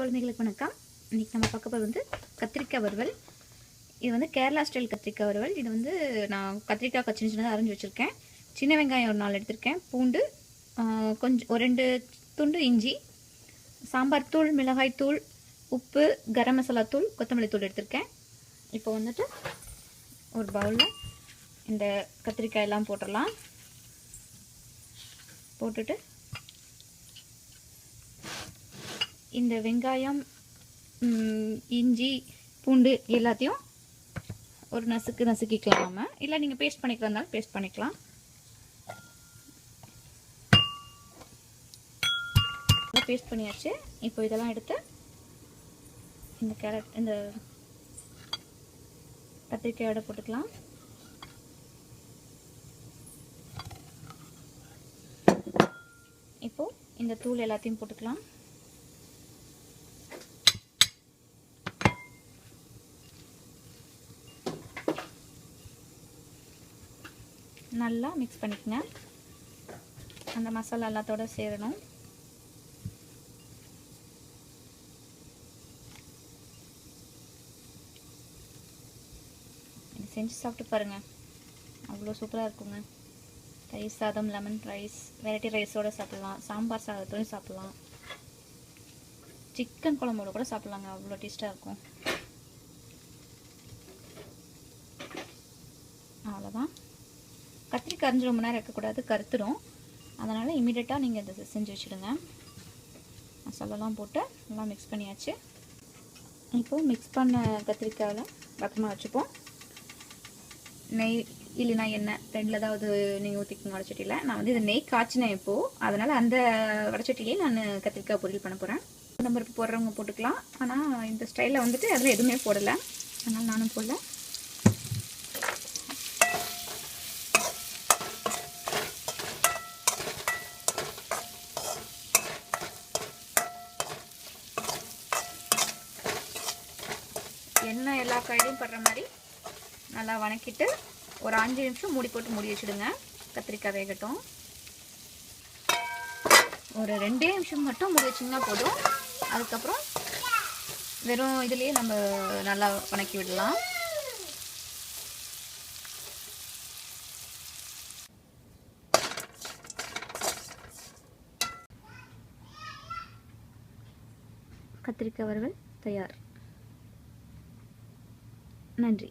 குழந்தைகளுக்கு வணக்கம். இன்றைக்கி நம்ம பார்க்க போகிறது வந்து கத்திரிக்காய் வறுவல். இது வந்து கேரளா ஸ்டைல் கத்திரிக்காய் வறுவல். இது வந்து நான் கத்திரிக்காய் சின்ன சின்னதாக அரைஞ்சி வச்சுருக்கேன். சின்ன வெங்காயம் ஒரு நாலு எடுத்திருக்கேன். பூண்டு கொஞ்சம் ஒரு ரெண்டு துண்டு இஞ்சி சாம்பார் தூள் மிளகாய் தூள் உப்பு கரம் மசாலா தூள் கொத்தமல்லி தூள் எடுத்திருக்கேன். இப்போ வந்துட்டு ஒரு பவுலில் இந்த கத்திரிக்காய் எல்லாம் போட்டுடலாம். போட்டுட்டு இந்த வெங்காயம் இஞ்சி பூண்டு எல்லாத்தையும் ஒரு நசுக்கு நசுக்கிக்கலாம் நம்ம. இல்லை நீங்கள் பேஸ்ட் பண்ணிக்கிறதாலும் இருந்தாலும் பேஸ்ட் பண்ணிக்கலாம். பேஸ்ட் பண்ணியாச்சு. இப்போ இதெல்லாம் எடுத்து இந்த கேரட் இந்த கத்திரிக்காயோட போட்டுக்கலாம். இப்போது இந்த தூள் எல்லாத்தையும் போட்டுக்கலாம். நல்லா மிக்ஸ் பண்ணிக்கங்க. அந்த மசாலா எல்லாத்தோட சேரணும். செஞ்சு சாப்பிட்டு பாருங்க. அவ்வளோ சூப்பராக இருக்குங்க. தயிர் சாதம் லெமன் ரைஸ் வெரைட்டி ரைஸோட சாப்பிட்லாம். சாம்பார் சாதத்தோடையும் சாப்பிட்லாம். சிக்கன் குழம்போட கூட சாப்பிட்லாங்க. அவ்வளோ டேஸ்ட்டாக இருக்கும். அவ்வளோதான் கரைஞ்சி ரொம்ப நேரம் இருக்கக்கூடாது கருத்துடும் அதனால் இமீடியட்டாக நீங்கள் இதை செஞ்சு வச்சுடுங்க. மசாலாலாம் போட்டு நல்லா மிக்ஸ் பண்ணியாச்சு. இப்போது மிக்ஸ் பண்ண கத்திரிக்காயில் பக்கமாக வச்சுப்போம். நெய் இல்லைனா எண்ணெய் ரெண்டில் ஏதாவது நீங்கள் ஊற்றிக்கோங்க வடச்சட்டியில். நான் வந்து இதை நெய் காய்ச்சினேன் இப்போது அதனால் அந்த வடச்சட்டிலேயே நான் கத்திரிக்காய் பொரியல் பண்ண போகிறேன் நம்பருக்கு போடுறவங்க போட்டுக்கலாம். ஆனால் இந்த ஸ்டைலில் வந்துட்டு அதில் எதுவுமே போடலை. அதனால் நானும் போடல. எண்ணெய் எல்லா காயிலையும் படுற மாதிரி நல்லா வணக்கிட்டு ஒரு அஞ்சு நிமிஷம் மூடி போட்டு மூடி வச்சுடுங்க. கத்திரிக்காய் வேகட்டும். ஒரு ரெண்டே நிமிஷம் மட்டும் மூடி வச்சிங்கன்னா போதும். அதுக்கப்புறம் வெறும் இதுலேயே நம்ம நல்லா வணக்கி விடலாம். கத்திரிக்காய் வறுவல் தயார். நன்றி.